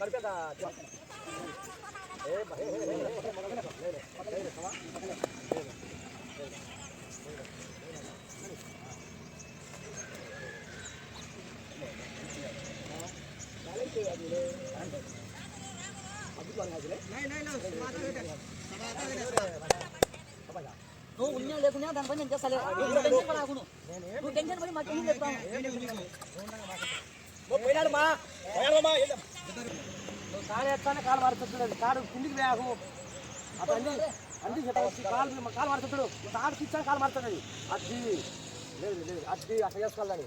కలిపేదా నువ్వు ఉన్నా లేకున్నా దానిపై నేను చేస్తాను టెన్షన్ పడకు నువ్వు. నువ్వు టెన్షన్ పడి మాకు ఏం చెప్తావు నువ్వు కాలు ఎత్తానే కాలు మారుతుంటాడు కాడు కిందికి వేయకు అప్పుడు అన్ని అన్ని కాలు కాలు మారుతుంటాడు తాడు తీర్చాను కాలు మారుతుంది అది లేదు లేదు అది అట్లా చేసుకోవాలని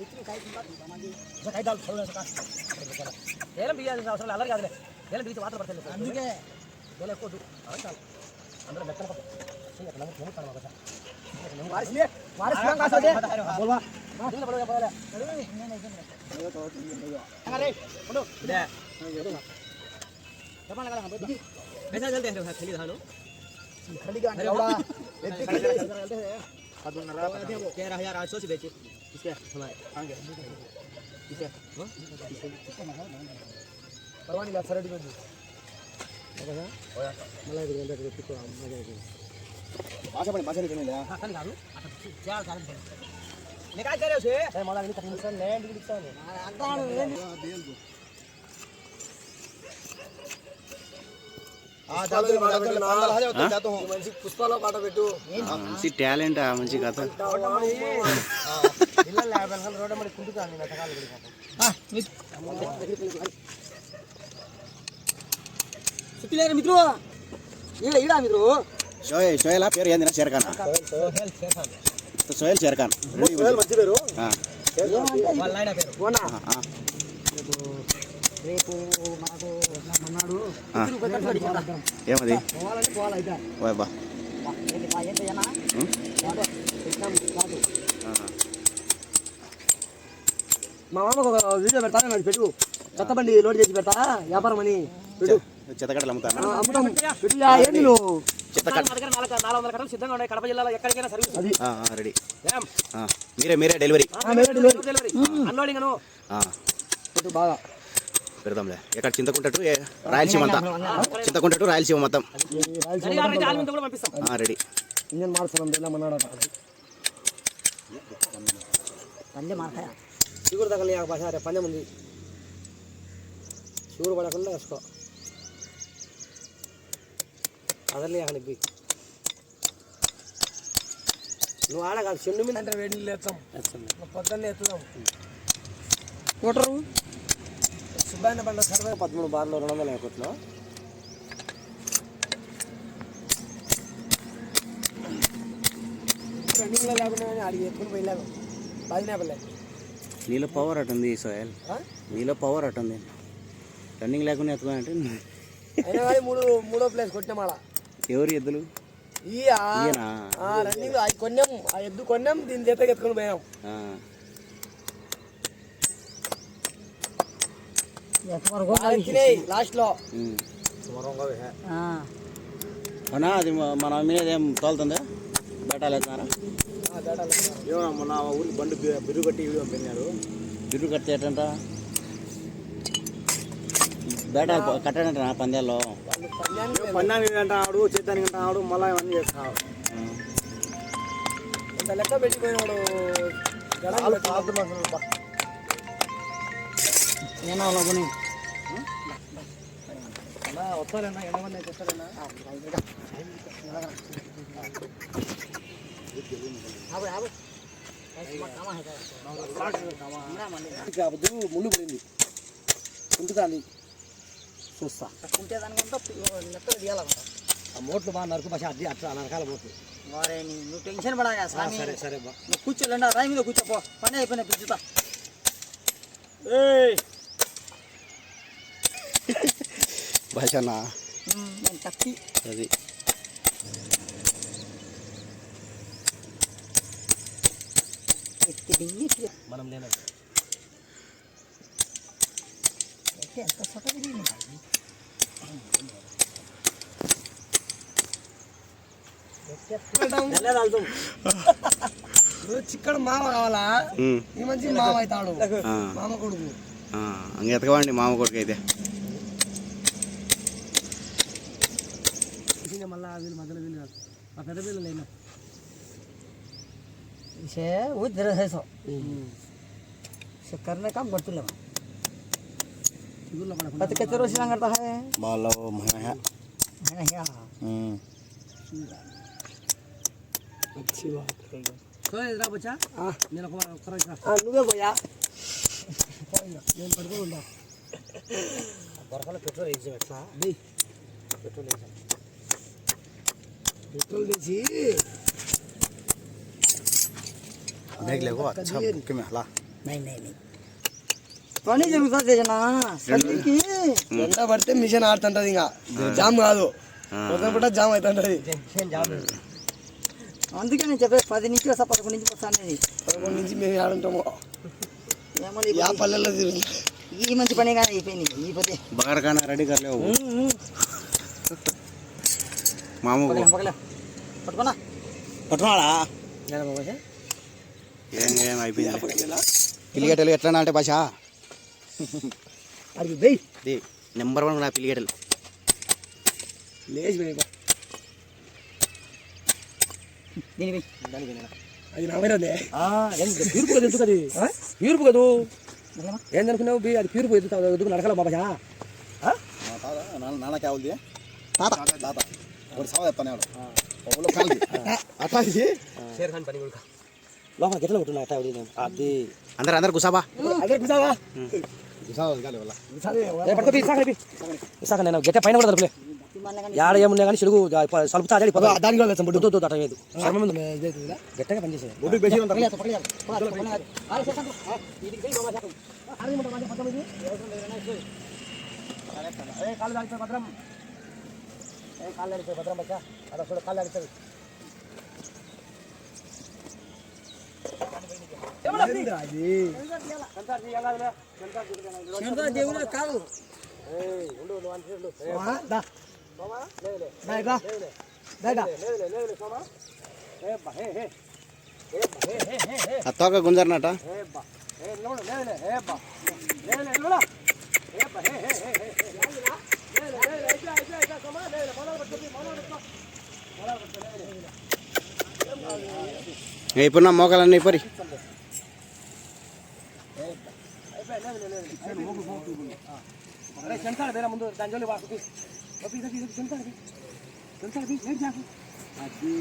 ఏ, ఏ, ఏ, ఏ. లేదులే. కాలు పట్టేస్తాను ఇవాళ. నువ్వు పెట్టదులే. ఆ, ఇవాళ కాలు పట్టేస్తాను. కొట్టేస్తుంది. లేదు, లేదు, లేదు, కాలు పట్టేస్తాను. ఏ, జాగ్రత్త సగంలో. కుంభలే కుంభలే కడిమల్ల కదా కడిమల్ల కదా కడిమల్ల కదా ఏయ్ నువ్వు కడిమల్ల కదా దూరం లేసాలే. నువ్వు అనాలి బా ఏలం బియ్యాల్సిన అవసరం లేదు, అల్లరి కాదులే ఏలం బియ్యి వాటర్ పడతాయి అందుకే ఏలం ఎక్కువ వద్దు. ఆ, చాలు. అందరూ మెత్తన పట్టు. చిన్న పిల్లలు నమ్ముతాను మాకు ಪರವಾಗಿಲ್ಲ ಸರ್ ಅಡಿ ಬಂದು ಮಳೆ ಭಾಷೆ ಬನ್ನಿ ಭಾಷೆ మంచి పుష్పాలో పాట పెట్టు మంచి టాలెంట్ మంచి కథ అటకాలు సుత్తిలేరు మిత్రు? ఈడ ఈడ మిత్రు? షోయల్ షోయల్ పేరు ఏంది? షేర్ఖాన్? సోయల్ షేర్ఖాన్. మంచి పేరు? ఆ, వాళ్ళ ఆయన పేరు. ఓనా? ఆ, ఆ. రేపు మనకు మన్నాడు. ఏమది? పోవాలంటే పోవాలి అయితే. మా మామకు ఒక వీడియో పెడతాను నాకు పెట్టు. కొత్త బండి లోడ్ చేసి పెడతా. వ్యాపారం అని. పెట్టు. చిత్తకట్టలు అమ్ముతాను అమ్ముతాం పెట్టుయా నువ్వు? రెడీ. మీరే మీరే డెలివరీ. అన్లోడింగ్ బాగా. పెడదాంలే. ఎక్కడ? రాయలసీమ అంతా. రాయలసీమ మొత్తం. రెడీ. ఇంజన్ చిగురు తగలి భాష రే పందెం ఉంది చిగురు పడకుండా వేసుకో. అదర్లే అక్కడికి నువ్వు ఆడ కాదు చెండు మీద. అంటే వేడి నీళ్ళు ఎత్తాం పొద్దున్నే ఎత్తుదాం. కోటరు సుబ్బాయన బండ సర్వే పదమూడు బార్లు రెండు వందల యాభైలో రన్నింగ్లో లేకుండా కానీ అడిగి ఎత్తుకుని పోయలేము పది పల్లె నీలో పవర్ అటుంది సోయల్. నీలో పవర్ అటుంది. రన్నింగ్ లేకుండా ఎత్తుకోనంటే మూడు మూడో ప్లేస్ కొట్టిన మాడ ఎవరు ఎద్దులు? ఈ రన్నింగ్ అది కొన్నాం. ఆ ఎద్దు కొన్నాం దీని చేత ఎత్తుకొని పోయాం. లాస్ట్లో. అవునా? అది మన మీద ఏం తోలుతుందా? బేటాలు ఎత్తున్నారా మొన్న ఊరికి బండి బిరుగు కట్టి వీడియో బిర్రు కడితే ఏంటంట బేటాలు ప- కట్టాడంట పందాల్లో. పన్నానికి అంటాడు చేతానికి అంటాడు మళ్ళీ ఇవన్నీ చేస్తాడు లెక్క పెట్టిపోయినాడు? నేను లోపని వస్తారన్నా ఎండమన్నా చెప్తారన్నా కావద్దు ముళ్ళు పడింది ఉంటుందాన్ని చూస్తా ఆ మోట్లు బాగా నరుకు భాష అది అట్లా నరకాల మోట్లు నీ- నువ్వు టెన్షన్ పడగా సరే సరే బా నువ్వు కూర్చోలేండి రాయి మీద కూర్చోపో పని అయిపోయినా పిచ్చుతా భాషనా నేను అది ఎత్తి దింగి ఎత్తి మనం ఎంత చిక్కడ మామ కావాలా. ఈ మంచి మామ అవుతాడు. మామ కొడుకు. ఆ, అంగ ఎతకవండి మామ కొడుకు అయితే. మళ్ళీ వీళ్ళు మధ్యలో వీళ్ళు కాదు. ఆ పెద్ద వీళ్ళు నేను इसे वो जरा है सो से करने काम करते लोग చిగుర్లో పడకుండా पति कितने रोज ना करता है బాలో है ना क्या సో ఎదురా బచ్చా నేను ఒక ఒక్క రోజు రా. నువ్వే పోయా నేను పడుకొని ఉండా బొరకలో పెట్రోల్ వేసాం ఎట్లా పెట్రోల్ వేసాం పెట్రోల్ వేసి देख ले वो अच्छा बुके में हला नहीं नहीं नहीं పని జరుగుతుంది జనా పనికి ఎండ పడితే మిషన్ ఆడుతుంటది ఇంకా జామ్ కాదు మొదలు పడ్డ జామ్ అవుతుంటది అందుకే నేను చెప్పేది పది నుంచి వస్తా పదకొండు నుంచి వస్తా అనేది పదకొండు నుంచి మేము ఆడుంటాము ఏమో యా పల్లెల్లో తిరుగుతాం ఈ మంచి పని కానీ అయిపోయింది ఈ పది बगर खाना रेडी कर ले वो మాము పగల పగల పట్టుకున్నా పట్టుకోవాలా ఏం ఏం అయిపోయింది? పిలిగేటలు ఎట్లా అంటే భాష అది నెంబర్ వన్ నా పిలిగేటలు లేచి వెయ్యి దీని పోయి అది నా మీద ప్యూర్పు కదా ఎందుకు అది? ప్యూర్పు కదూ? ఏం అనుకున్నావు బి అది ప్యూర్పు ఎదుగుతావు ఎదుగు నడకల బాబా నాన్న కావాలి తాత. తాత. ఒకటి సవా చెప్తాను ఒకళ్ళు కాలి అట్లా షేర్ ఖాన్ పని కూడా లోపల గిట్ల ఉంటున్నా అట్టా అది అందరు అందరు గుసాబా అదే కుసావా గుసాబా ఇసాక నేను గట్ట పైన కూడా దొరకలే యాడ ఏమున్నా కానీ చెడుగు సలుపుతా అదే దానికి కూడా బుడ్డు అట్ట లేదు గట్టగా పనిచేసేది బొడ్డుకు బెసి కాళ్ళు తాగితే భద్రం ఏ కాళ్ళు తాగితే భద్రం బచ్చా అలా చూడ కాళ్ళు తాగుతుంది దేవుడు కాదు. అత్తోక గుంజర్నట. ఇప్పుడు నా మోకాలన్నీ పరి చెంచాడు వేరే ముందు దాని జోలి వాసుకి చెంచాడు చెంచాడు లేట్ చేకు అది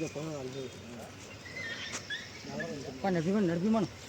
પણ નરભી પણ નરભી પણ